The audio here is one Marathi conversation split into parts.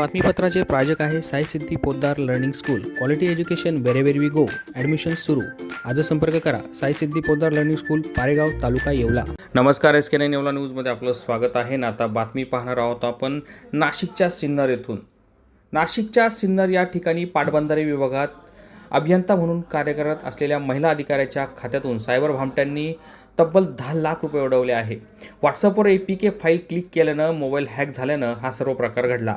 बातमीपत्राचे प्रायोजक आहे Sai Siddhi Poddar learning school. Quality education wherever we go admission सुरू. आज संपर्क करा. Sai Siddhi Poddar learning school Paregaon taluka Yeola. नमस्कार एस के नाईन येवला न्यूजमध्ये आपलं स्वागत आहे. ना आता बातमी पाहणार आहोत आपण नाशिकच्या सिन्नर येथून. नाशिकच्या सिन्नर या ठिकाणी पाटबंधारे विभागात अभियंता म्हणून कार्यरत असलेल्या महिला अधिकाऱ्याच्या खात्यातून सायबर भामट्यांनी तब्बल दहा लाख रुपये उडवले आहे. व्हॉट्सअपवर A P K file click केल्यानं मोबाईल हॅक झाल्यानं हा सर्व प्रकार घडला.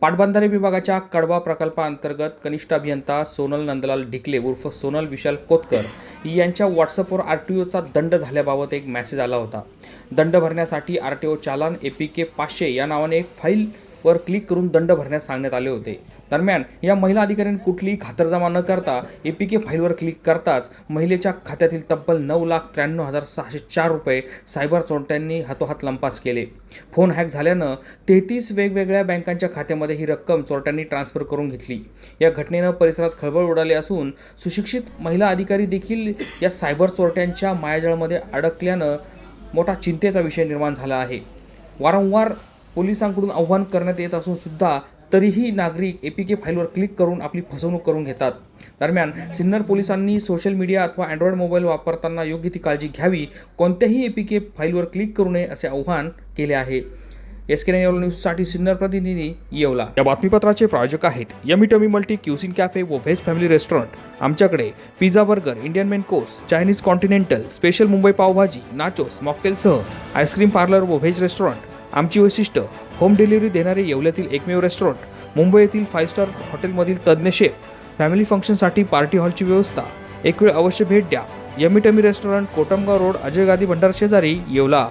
पाटबंधारे विभागाच्या कडवा प्रकल्पाअंतर्गत कनिष्ठ अभियंता सोनल नंदलाल ढिकले उर्फ सोनल विशाल कोतकर यांच्या व्हॉट्सअपवर आर टी ओचा दंड झाल्याबाबत एक मेसेज आला होता. दंड भरण्यासाठी R T O challan A P K पाचशे या नावाने एक फाईल वर क्लिक करून दंड भरण्यास सांगण्यात आले होते. दरम्यान या महिला अधिकाऱ्यांनी कुठलीही खातरजमा न करता ए पी के फाईलवर क्लिक करताच महिलेच्या खात्यातील तब्बल नऊ लाख त्र्याण्णव हजार सहाशे चार रुपये सायबर चोरट्यांनी हातोहात लंपास केले. फोन हॅक झाल्यानं तेहतीस वेगवेगळ्या बँकांच्या खात्यामध्ये ही रक्कम चोरट्यांनी ट्रान्स्फर करून घेतली. या घटनेनं परिसरात खळबळ उडाली असून सुशिक्षित महिला अधिकारी देखील या सायबर चोरट्यांच्या मायाजाळामध्ये अडकल्यानं मोठा चिंतेचा विषय निर्माण झाला आहे. वारंवार पोलिसांकडून आव्हान करण्यात येत असून सुद्धा तरीही नागरिक ए पी के फाईलवर क्लिक करून आपली फसवणूक करून घेतात. दरम्यान सिन्नर पोलिसांनी सोशल मीडिया अथवा अँड्रॉइड मोबाईल वापरताना योग्य ती काळजी घ्यावी कोणत्याही एपीके के फाईलवर क्लिक करू नये असे आव्हान केले आहे. एस के नाईन न्यूजसाठी सिन्नर प्रतिनिधी येवला. या बातमीपत्राचे प्रायोजक आहेत yummy tummy multi cuisine cafe व व्हेज फॅमिली रेस्टॉरंट. आमच्याकडे pizza burger Indian main course Chinese continental special Mumbai pav bhaji nachos मॉकटेलसह ice cream parlour व व्हेज रेस्टॉरंट. आमची वैशिष्ट्य होम डिलिव्हरी देणारे येवल्यातील एकमेव रेस्टॉरंट मुंबई येथील फाईव्ह स्टार हॉटेलमधील तज्ज्ञ शेफ फॅमिली फंक्शनसाठी पार्टी हॉलची व्यवस्था. एक वेळ अवश्य भेट द्या. Yummy tummy restaurant Kotamgaon road Ajay Gadi Bhandar शेजारी येवला.